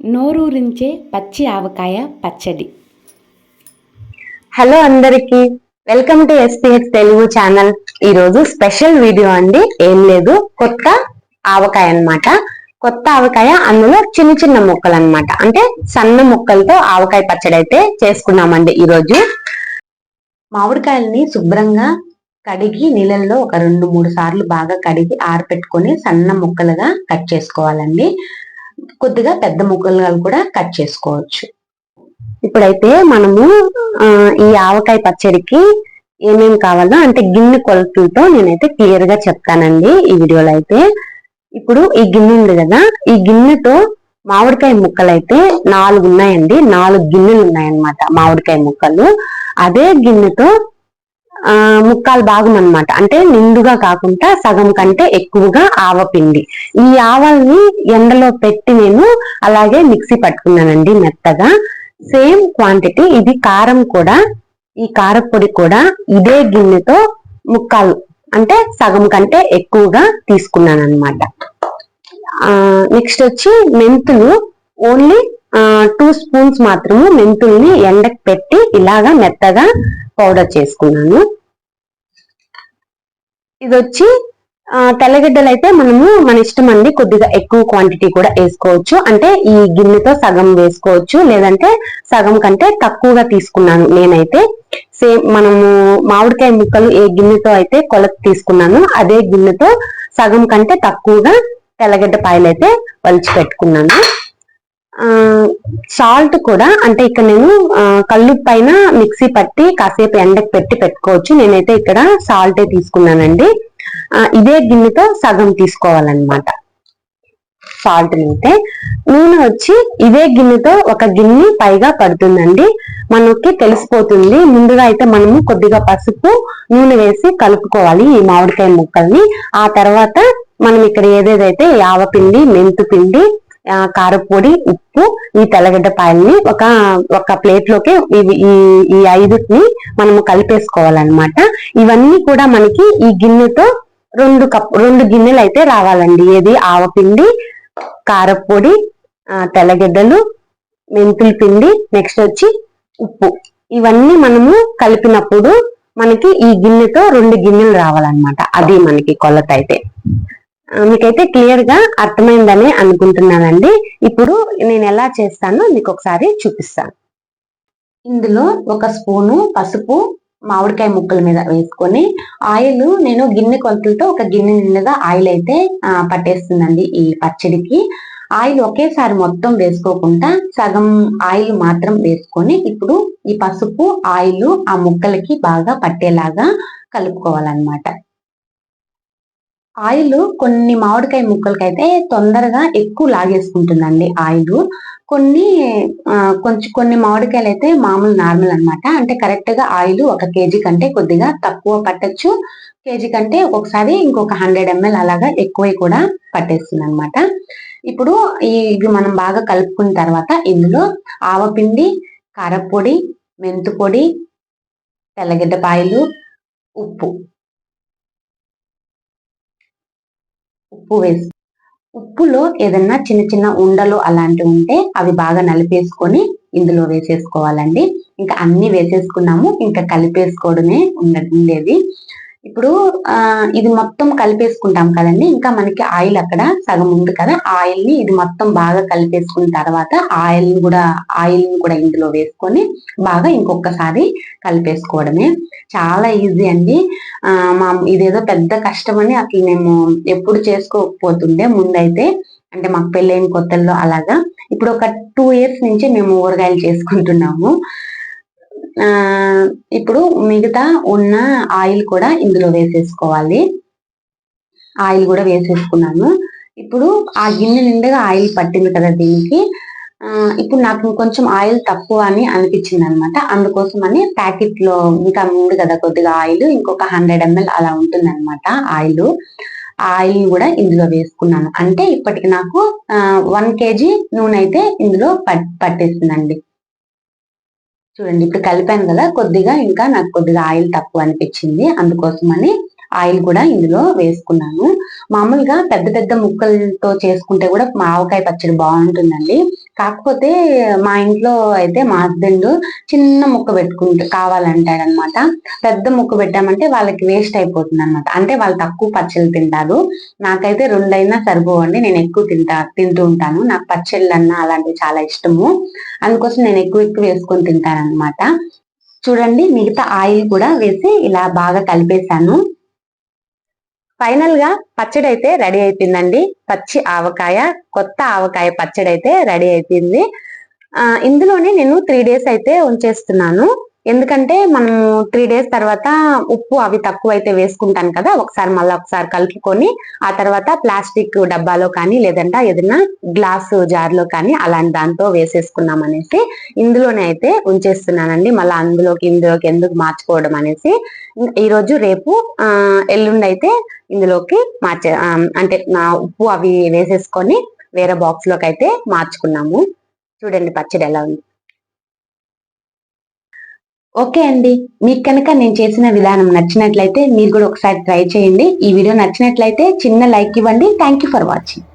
నోరూరించే పచ్చి ఆవకాయ పచ్చడి. హలో అందరికి welcome to SPH Telugu channel. ఈ రోజు స్పెషల్ వీడియో అండి ఏం లేదు కొత్త ఆవకాయ అన్నమాట. కొత్త ఆవకాయ అందులో చిన్న చిన్న ముక్కలు అన్నమాట అంటే సన్న ముక్కలతో ఆవకాయ పచ్చడి అయితే చేసుకున్నామండి ఈరోజు. మామిడికాయల్ని శుభ్రంగా కడిగి నీళ్ళల్లో ఒక రెండు మూడు సార్లు బాగా కడిగి ఆరపెట్టుకొని సన్న ముక్కలుగా కట్ చేసుకోవాలండి. కొద్దిగా పెద్ద ముక్కలుగా కూడా కట్ చేసుకోవచ్చు. ఇప్పుడైతే మనము ఈ ఆవకాయ పచ్చడికి ఏమేం కావాలో అంటే గిన్నె కొలతలతో నేనైతే క్లియర్గా చెప్తానండి ఈ వీడియోలో అయితే. ఇప్పుడు ఈ గిన్నె ఉంది కదా ఈ గిన్నెతో మామిడికాయ ముక్కలు అయితే నాలుగు ఉన్నాయండి నాలుగు గిన్నెలు ఉన్నాయన్నమాట మామిడికాయ ముక్కలు. అదే గిన్నెతో ముక్కాలు భాగం అనమాట అంటే నిండుగా కాకుండా సగం కంటే ఎక్కువగా ఆవపిండి. ఈ ఆవల్ని ఎండలో పెట్టి నేను అలాగే మిక్సీ పట్టుకున్నానండి మెత్తగా. సేమ్ క్వాంటిటీ ఇది కారం కూడా ఈ కారపొడి కూడా ఇదే గిన్నెతో ముక్కాలు అంటే సగం కంటే ఎక్కువగా తీసుకున్నాను అనమాట నెక్స్ట్ వచ్చి మెంతులు. ఓన్లీ టూ స్పూన్స్ మాత్రము మెంతుల్ని ఎండకు పెట్టి ఇలాగా మెత్తగా పౌడర్ చేసుకున్నాను. ఇది వచ్చి తెల్లగడ్డలు అయితే మనము మన ఇష్టం అండి కొద్దిగా ఎక్కువ క్వాంటిటీ కూడా వేసుకోవచ్చు. అంటే ఈ గిన్నెతో సగం వేసుకోవచ్చు. లేదంటే సగం కంటే తక్కువగా తీసుకున్నాను నేనైతే. సేమ్ మనము మామిడికాయ ముక్కలు ఏ గిన్నెతో అయితే కొలత తీసుకున్నాను అదే గిన్నెతో సగం కంటే తక్కువగా తెల్లగడ్డ పాయలు అయితే వలిచి పెట్టుకున్నాను. సాల్ట్ కూడా అంటే ఇక్కడ నేను కళ్ళు పైన మిక్సీ పట్టి కాసేపు ఎండకు పెట్టి పెట్టుకోవచ్చు. నేనైతే ఇక్కడ సాల్టే తీసుకున్నానండి. ఇదే గిన్నెతో సగం తీసుకోవాలన్నమాట. సాల్ట్ అయితే నూనె వచ్చి ఇదే గిన్నెతో ఒక గిన్నె పైగా పడుతుందండి. మనకి తెలిసిపోతుంది. ముందుగా అయితే మనము కొద్దిగా పసుపు నూనె వేసి కలుపుకోవాలి ఈ మామిడికాయ ముక్కల్ని. ఆ తర్వాత మనం ఇక్కడ ఏదేదైతే యావపిండి మెంతు పిండి కారపొడి ఉప్పు ఈ తెల్లగడ్డ పాయల్ని ఒక ఒక ప్లేట్లోకి ఈ ఈ ఐదుని మనము కలిపేసుకోవాలన్నమాట. ఇవన్నీ కూడా మనకి ఈ గిన్నెతో రెండు కప్ రెండు గిన్నెలు అయితే రావాలండి. ఏది? ఆవపిండి కారపొడి తెల్లగడ్డలు మెంతుల పిండి నెక్స్ట్ వచ్చి ఉప్పు. ఇవన్నీ మనము కలిపినప్పుడు మనకి ఈ గిన్నెతో రెండు గిన్నెలు రావాలన్నమాట. అది మనకి కొలత అయితే. మీకైతే క్లియర్గా అర్థమైందని అనుకుంటున్నానండి. ఇప్పుడు నేను ఎలా చేస్తానో మీకు ఒకసారి చూపిస్తాను. ఇందులో ఒక స్పూను పసుపు మామిడికాయ ముక్కల మీద వేసుకొని ఆయిల్ నేను గిన్నె కొలతలతో ఒక గిన్నె నిండుగా ఆయిల్ అయితే పట్టేస్తుందండి ఈ పచ్చడికి. ఆయిల్ ఒకేసారి మొత్తం వేసుకోకుండా సగం ఆయిల్ మాత్రం వేసుకొని ఇప్పుడు ఈ పసుపు ఆయిల్ ఆ ముక్కలకి బాగా పట్టేలాగా కలుపుకోవాలన్నమాట. ఆయిల్ కొన్ని మామిడికాయ ముక్కలకైతే తొందరగా ఎక్కువ లాగేసుకుంటుందండి ఆయిల్. కొన్ని కొంచెం కొన్ని మామిడికాయలు అయితే మామూలు నార్మల్ అనమాట అంటే కరెక్ట్గా ఆయిల్ ఒక కేజీ కంటే కొద్దిగా తక్కువ పట్టచ్చు. కేజీ కంటే ఒక్కొక్కసారి ఇంకొక హండ్రెడ్ ఎంఎల్ అలాగా ఎక్కువ కూడా పట్టేస్తుంది అనమాట ఇప్పుడు ఈ ఇవి మనం బాగా కలుపుకున్న తర్వాత ఇందులో ఆవపిండి కారపొడి మెంతుపొడి పొడి తెల్లగడ్డ పాయలు ఉప్పు. ఉప్పు వేసి ఉప్పులో ఏదన్నా చిన్న చిన్న ఉండలు అలాంటివి ఉంటే అవి బాగా నలిపేసుకొని ఇందులో వేసేసుకోవాలండి. ఇంకా అన్ని వేసేసుకున్నాము ఇంకా కలిపేసుకోవడమే ఉండేది. ఇప్పుడు ఆ ఇది మొత్తం కలిపేసుకుంటాం కదండి. ఇంకా మనకి ఆయిల్ అక్కడ సగం ఉంది కదా ఆయిల్ని ఇది మొత్తం బాగా కలిపేసుకున్న తర్వాత ఆయిల్ని కూడా ఆయిల్ని కూడా ఇందులో వేసుకొని బాగా ఇంకొకసారి కలిపేసుకోవడమే. చాలా ఈజీ అండి. మా ఇదేదో పెద్ద కష్టం అని అసలు మేము ఎప్పుడు చేసుకోకపోతుండే ముందైతే. అంటే మాకు పెళ్ళైన కొత్తల్లో అలాగా. ఇప్పుడు ఒక టూ ఇయర్స్ నుంచి మేము ఊరగాయలు చేసుకుంటున్నాము. ఇప్పుడు మిగతా ఉన్న ఆయిల్ కూడా ఇందులో వేసేసుకోవాలి. ఆయిల్ కూడా వేసేసుకున్నాను. ఇప్పుడు ఆ గిన్నె నిండుగా ఆయిల్ పట్టింది కదా దీనికి. ఇప్పుడు నాకు కొంచెం ఆయిల్ తక్కువ అని అనిపించింది అనమాట అందుకోసం అని ప్యాకెట్లో ఇంకా ఉంది కదా కొద్దిగా ఆయిల్ ఇంకొక హండ్రెడ్ ఎంఎల్ అలా ఉంటుంది అనమాట ఆయిల్ ఆయిల్ కూడా ఇందులో వేసుకున్నాను. అంటే ఇప్పటికి నాకు వన్ కేజీ నూనె అయితే ఇందులో పట్టేసిందండి. చూడండి ఇప్పుడు కలిపాను కదా కొద్దిగా ఇంకా నాకు కొద్దిగా ఆయిల్ తక్కువ అనిపించింది. అందుకోసమని ఆయిల్ కూడా ఇందులో వేసుకున్నాను. మామూలుగా పెద్ద పెద్ద ముక్కలతో చేసుకుంటే కూడా మావకాయ పచ్చడి బాగుంటుందండి. కాకపోతే మా ఇంట్లో అయితే మా హస్బెండ్ చిన్న ముక్క పెట్టుకుంటూ కావాలంటాడు అనమాట పెద్ద ముక్క పెట్టామంటే వాళ్ళకి వేస్ట్ అయిపోతుంది అనమాట అంటే వాళ్ళు తక్కువ పచ్చళ్ళు తింటారు. నాకైతే రెండైనా సరిపోవండి. నేను ఎక్కువ తింటా తింటూ ఉంటాను. నాకు పచ్చళ్ళు అన్నా అలాంటివి చాలా ఇష్టము. అందుకోసం నేను ఎక్కువ ఎక్కువ వేసుకొని తింటాను అనమాట చూడండి మిగతా ఆయిల్ కూడా వేసి ఇలా బాగా కలిపేశాను. ఫైనల్గా పచ్చడి అయితే రెడీ అయిపోయిందండి. పచ్చి ఆవకాయ కొత్త ఆవకాయ పచ్చడి అయితే రెడీ అయిపోయింది. ఇందులోనే నేను త్రీ డేస్ అయితే ఉంచేస్తున్నాను. ఎందుకంటే మనం త్రీ డేస్ తర్వాత ఉప్పు అవి తక్కువ అయితే వేసుకుంటాను కదా ఒకసారి మళ్ళీ ఒకసారి కలుపుకొని ఆ తర్వాత ప్లాస్టిక్ డబ్బాలో కానీ లేదంటే ఏదైనా గ్లాసు జార్లో కానీ అలాంటి దాంతో వేసేసుకున్నాం అనేసి ఇందులోనే అయితే ఉంచేస్తున్నానండి. మళ్ళీ అందులోకి ఇందులోకి ఎందుకు మార్చుకోవడం అనేసి ఈరోజు రేపు ఎల్లుండి అయితే ఇందులోకి మార్చే అంటే ఉప్పు అవి వేసేసుకొని వేరే బాక్స్లోకి అయితే మార్చుకున్నాము. చూడండి పచ్చడి ఎలా ఉంది. ఓకే అండి. మీకు కనుక నేను చేసిన విధానం నచ్చినట్లయితే మీరు కూడా ఒకసారి ట్రై చేయండి. ఈ వీడియో నచ్చినట్లయితే చిన్న లైక్ ఇవ్వండి. Thank for watching